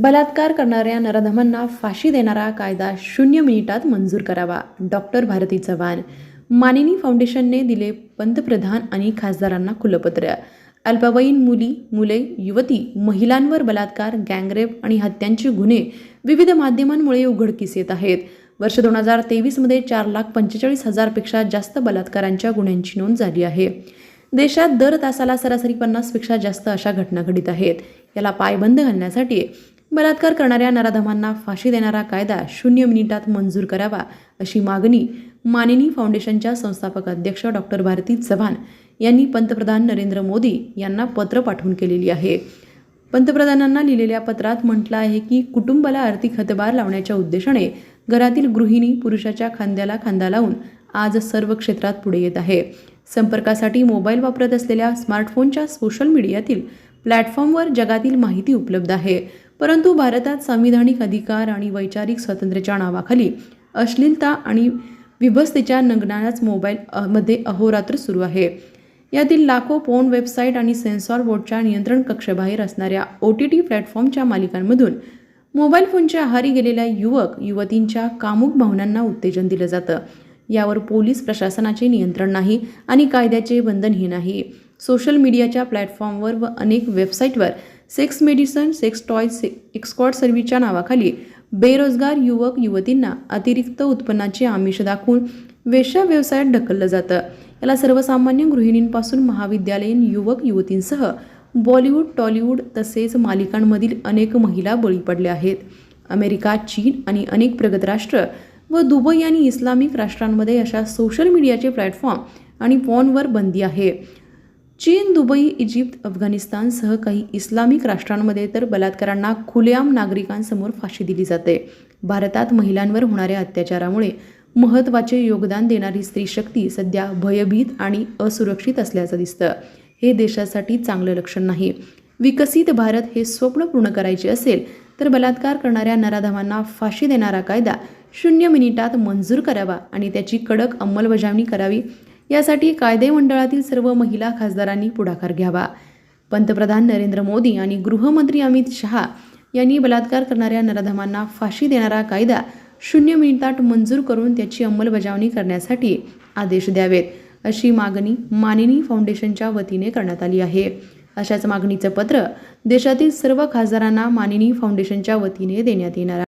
बलात्कार करणाऱ्या नराधमांना फाशी देणारा कायदा शून्य मिनिटात मंजूर करावा डॉक्टर भारती चव्हाण. मानिनी फाउंडेशनने दिले पंतप्रधान आणि खासदारांना खुलपत्र अल्पवयीन मुली मुले युवती महिलांवर बलात्कार गँगरेप आणि हत्यांचे गुन्हे विविध माध्यमांमुळे उघडकीस येत आहेत. वर्ष दोन हजार तेवीसमध्ये चार लाख पंचेचाळीस हजारपेक्षा जास्त बलात्कारांच्या गुन्ह्यांची नोंद झाली आहे. देशात दर तासाला सरासरी पन्नासपेक्षा जास्त अशा घटना घडित आहेत. याला पायबंद घालण्यासाठी बलात्कार करणाऱ्या नराधमांना फाशी देणारा कायदा शून्य मिनिटात मंजूर करावा अशी मागणी मानिनी फाउंडेशनच्या संस्थापक अध्यक्ष डॉक्टर भारती चव्हाण यांनी पंतप्रधान नरेंद्र मोदी यांना पत्र पाठवून केलेली आहे. पंतप्रधानांना लिहिलेल्या पत्रात म्हटलं आहे की कुटुंबाला आर्थिक हतभार लावण्याच्या उद्देशाने घरातील गृहिणी पुरुषाच्या खांद्याला खांदा लावून आज सर्व क्षेत्रात पुढे येत आहे. संपर्कासाठी मोबाईल वापरत असलेल्या स्मार्टफोनच्या सोशल मीडियातील प्लॅटफॉर्मवर जगातील माहिती उपलब्ध आहे. परंतु भारतात संविधानिक अधिकार आणि वैचारिक स्वातंत्र्याच्या नावाखाली अश्लीलता आणि विभस्तेच्या नग्नाच मोबाईल मध्ये अहोरात्र सुरू आहे. यातील लाखो पोन वेबसाईट आणि सेन्सॉर बोर्डच्या नियंत्रण कक्षबाहेर असणाऱ्या ओ टी टी प्लॅटफॉर्मच्या मालिकांमधून मोबाईल फोनच्या आहारी गेलेल्या युवक युवतींच्या कामुक भावनांना उत्तेजन दिलं जातं. यावर पोलीस प्रशासनाचे नियंत्रण नाही आणि कायद्याचे बंधनही नाही. सोशल मीडियाच्या प्लॅटफॉर्मवर व अनेक वेबसाईटवर sex medicine sex toys escort सर्व्हिसच्या नावाखाली बेरोजगार युवक युवतींना अतिरिक्त उत्पन्नाचे आमिष दाखवून वेश्या व्यवसायात ढकललं जातं. याला सर्वसामान्य गृहिणींपासून महाविद्यालयीन युवक युवतींसह बॉलिवूड टॉलिवूड तसेच मालिकांमधील अनेक महिला बळी पडल्या आहेत. अमेरिका चीन आणि अनेक प्रगत राष्ट्र व दुबई आणि इस्लामिक राष्ट्रांमध्ये अशा सोशल मीडियाचे प्लॅटफॉर्म आणि फोनवर बंदी आहे. चीन दुबई इजिप्त अफगाणिस्तानसह काही इस्लामिक राष्ट्रांमध्ये तर बलात्कारांना खुलेआम नागरिकांसमोर फाशी दिली जाते. भारतात महिलांवर होणाऱ्या अत्याचारामुळे महत्त्वाचे योगदान देणारी स्त्री शक्ती सध्या भयभीत आणि असुरक्षित असल्याचं दिसतं. हे देशासाठी चांगलं लक्षण नाही. विकसित भारत हे स्वप्न पूर्ण करायचे असेल तर बलात्कार करणाऱ्या नराधमांना फाशी देणारा कायदा शून्य मिनिटात मंजूर करावा आणि त्याची कडक अंमलबजावणी करावी यासाठी कायदे मंडळातील सर्व महिला खासदारांनी पुढाकार घ्यावा. पंतप्रधान नरेंद्र मोदी आणि गृहमंत्री अमित शहा यांनी बलात्कार करणाऱ्या नराधमांना फाशी देणारा कायदा शून्य मिनिटात मंजूर करून त्याची अंमलबजावणी करण्यासाठी आदेश द्यावेत अशी मागणी मानिनी फाउंडेशनच्या वतीने करण्यात आली आहे. अशाच मागणीचं पत्र देशातील सर्व खासदारांना मानिनी फाउंडेशनच्या वतीने देण्यात येणार आहे.